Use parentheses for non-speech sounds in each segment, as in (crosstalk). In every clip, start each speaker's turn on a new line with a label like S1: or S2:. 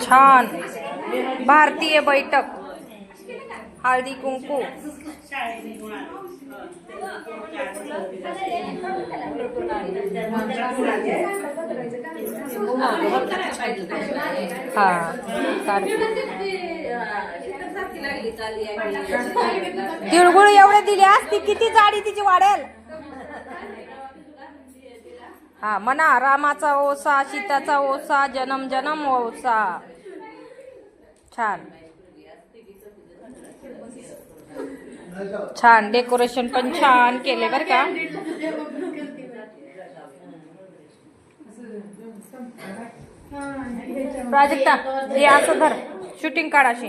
S1: छान. भारतीय बैठक. हळदी कुंकू. हा तिळगुळ एवढे दिले असती किती जाडी तिची वाढेल? हा म्हणा रामाचा ओसा सीताचा ओसा जन्म जन्म ओसा. छान. छान डेकोरेशन पण छान केले बर का. प्राजक्ता हे असं धर. शूटिंग काढाशी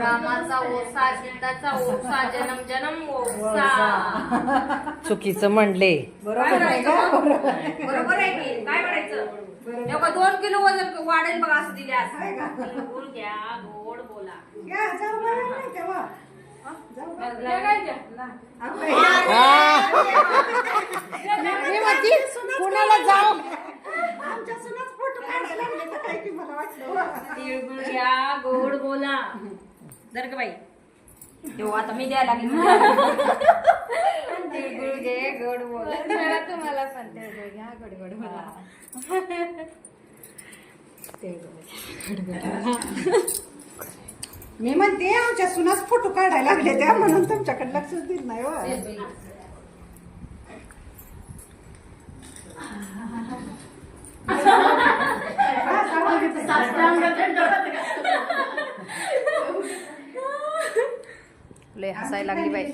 S2: रामाचा ओसा सीताचा ओसा जन्म जन्म ओसा.
S1: चुकीचं म्हणले.
S2: बरोबर आहे की? काय म्हणायचं? दोन किलो वजन वाढेल बघा असं दिले आज. तिळगुळ घ्या गोड बोला.
S1: मी म्हणती पुण्याला जाऊ?
S2: तिळगुळ घ्या गोड बोला. जर का बाई. तेव्हा आता मी द्यायला लागेल. तिळगुळ घे गोड बोला. तुम्हाला पण तिळगुळ घ्या गोड गोड बोला.
S3: मी म्हणते आमच्या सुनाच फोटो काढायला लागले त्या म्हणून तुमच्याकडे लक्षच दिलं नाही हो.
S1: लय हसायला लागली बाई.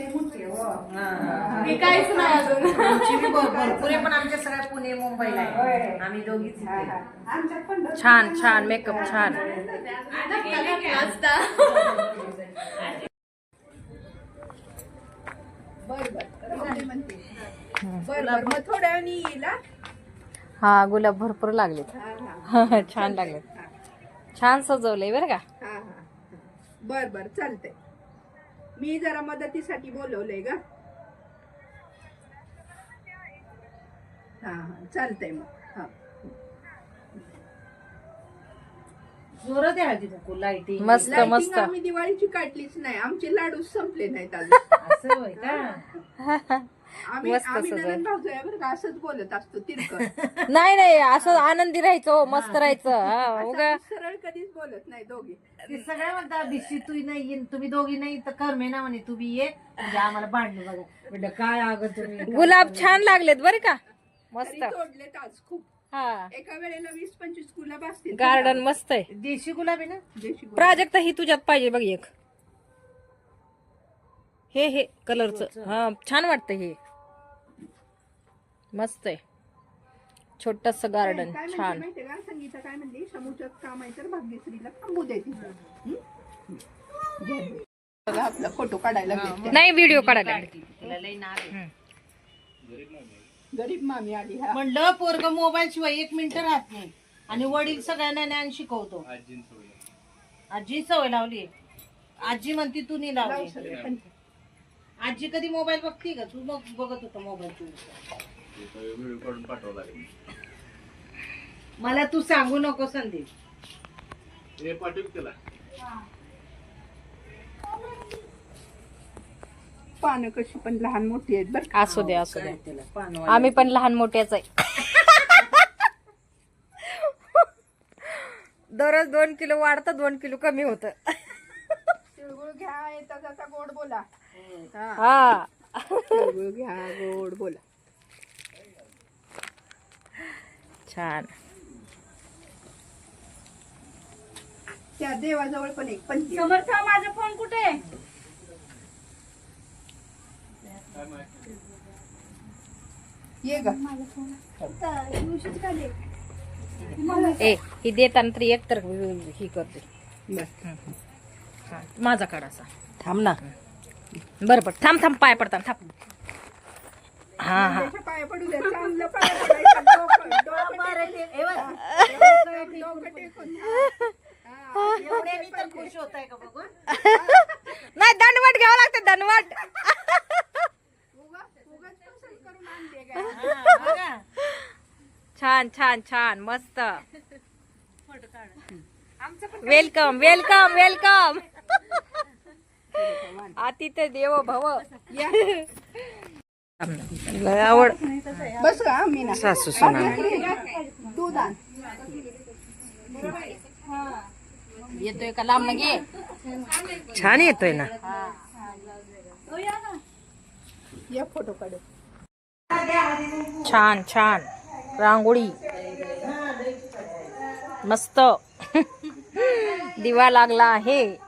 S2: मी काहीच नाही अजून.
S4: पण आमच्या सगळ्या पुणे मुंबईला आहे. आम्ही दोघीच
S1: छान छान मेकअप छान.
S3: बर बर. मग थोड्या हा?
S1: हा गुलाब भरपूर लागले
S3: हा, हा. (laughs)
S1: छान लागले छान सजवलंय बरं का?
S3: हा, हा. बर बर चालतंय. मी जरा मदतीसाठी बोलवलंय ग. हा हा चालतंय मग. हा.
S4: जोरात आहे हळदी कुंकू लाईटिंग
S1: मस्त मस्त.
S3: आम्ही दिवाळीची काढलीच नाही. आमचे लाडू संपले नाहीत अजून.
S4: असं होय का? (laughs)
S3: आम्ही
S1: मस्त
S3: आम्ही
S1: सजवलं.
S3: नंदन भाऊजोया बरं का असंच बोलत असतो तिरकं. (laughs)
S1: नाही नाही असं आनंदी राहायचो मस्त राहायचं हा, उगा
S3: सरळ कधीच बोलत नाही दोघी.
S4: ते म्हणतात दिशी तू नाही येईन तुम्ही दोघी नाही तर कर ना म्हणे तुम्ही ये. म्हणजे आम्हाला भांडणं बघा. म्हटलं काय अगं तुम्ही?
S1: गुलाब छान लागलेत बरं का?
S3: तरी
S1: मस्त.
S3: तोडलेत आज खूप.
S1: हा.
S3: एका वेळेला वीस पंचवीस गुलाब असतील.
S1: गार्डन मस्त आहे.
S4: देशी गुलाब आहे ना?
S3: देशी गुलाब.
S1: प्राजक्त ही तुझ्यात पाहिजे बघ एक. हे हे कलरच. हा छान वाटतं हे. मस्त आहे. छोटस गार्डन छान.
S3: माहितीये का? संगीता काय म्हणली? समूच्यात काम आहे तर भाग्यश्रीला थांबू दे तिथं. हं? घे. बघा आपला फोटो काढायला लागले
S1: नाही व्हिडिओ काढायला.
S3: गरीब मामी आली हा.
S4: म्हणलं पोरग मोबाईल शिवाय एक मिनिट राहत नाही. आणि वडील सगळ्यांना ज्ञान शिकवतो आजी सवय लावली. आजी म्हणती तू नाही
S3: लाव
S4: लावली
S3: सगळे पण.
S4: आजी कधी मोबाईल बघती का? तू मग बघत होता मोबाईल तू. मला तू सांगू नको संदीप.
S3: पानं कशी पण लहान मोठी आहेत बरं का?
S1: असू दे असू दे.
S4: त्याला? पान
S1: आम्ही पण लहान मोठ्याच आहे. दररोज दोन किलो वाढतं दोन किलो कमी होत.
S3: तिळगुळ घ्या येता गोड बोला. हा. तिळगुळ घ्या गोड बोला.
S1: छान.
S3: त्या देवाजवळ पण एक पण
S2: समर्थ माझा फोन कुठे आहे?
S3: ये ग.
S1: ए ही देताना तरी एक तर ही करते. हा, माझा काढाचा थांब ना. बरं बरं. थांब थांब पाय पडताना थांब. हा हा.
S3: त्याच्या पाया पडू द्या. चांगलं पाया पडायचं. डोकं- डोकं टेकून. डोकं टेकून.
S4: एवढ्यानी तर खुश होत आहे का बघून
S1: नाही दंडवट घ्यावं लागतं दंडवट.
S3: उगाच- उगाच पसंत करून आणते काय.
S4: बघा.
S1: छान छान छान मस्त. वेलकम वेलकम वेलकम अतिथ्य देव भव।
S3: या.
S1: लय आवड.
S3: बस का मीना?
S1: सासू सुना.
S3: दूध आण.
S1: येतोय का लांब घे छान येतोय ना.
S3: या फ़ोटो काढू.
S1: छान छान. रांगोळी. मस्त. दिवा लागला आहे.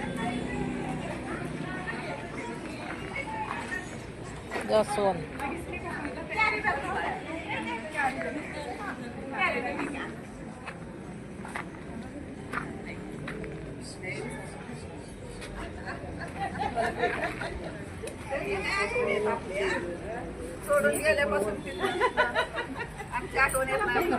S1: जास्वंद
S3: सोडून गेल्यापासून आमच्या आठवण येत नाही.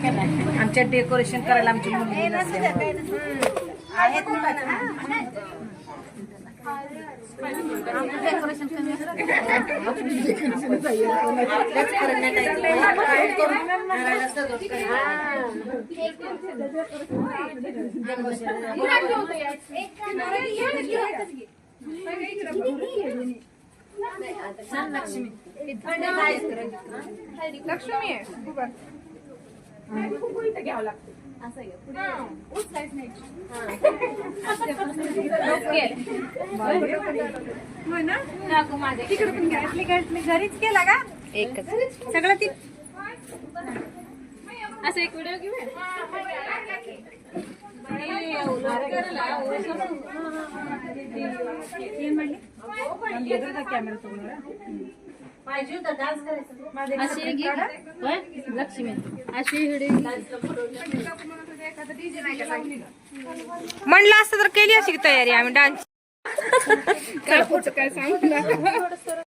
S4: आमच्या डेकोरेशन करायला आमची मुलगी नसल्यामुळे. आपल्याच
S3: लक्ष्मी आहे घ्यावं लागतं. होय ना? तिकडे पण घ्या.
S2: घरीच केला का
S1: एकच
S2: सगळं ती असं एक व्हिडिओ घेऊ अशी घे? लक्ष्मी अशी
S1: म्हणलं असतं तर केली अशी तयारी आम्ही डान्स
S3: काय काय सांगू नका.